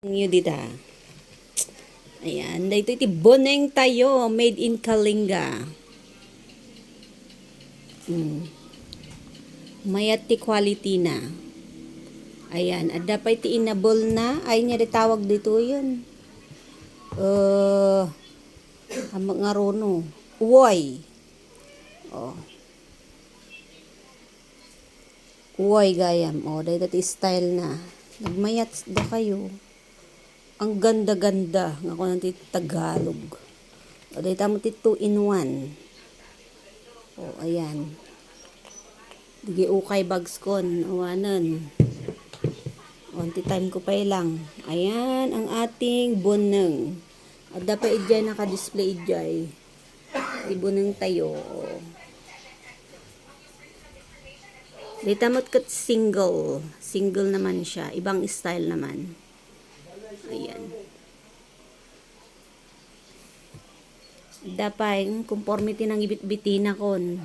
Nyo dita. Ayan, dito iti boneng tayo, made in Kalinga. Mm. Mayat ti quality na. Ayan, at dapat iti inabol na, ay niya tawag dito yun. Uh, amang nga rono. Uwoy. Oh. Uwoy gayam. Oh, dahil iti style na. Nagmayat da kayo. Ang ganda-ganda nga ko ng Tagalog. O, dahil tamo ti 2 in 1. O, ayan. Digi ukay bags kon. Awanan. O, ti time ko pa lang. Ayan, ang ating buneng. At dapat idjay naka-display idjay. Di buneng tayo. Di tamot kat single. Single naman siya. Ibang style naman. Ayan. Dapay, conformity ng ibit-bitina kon.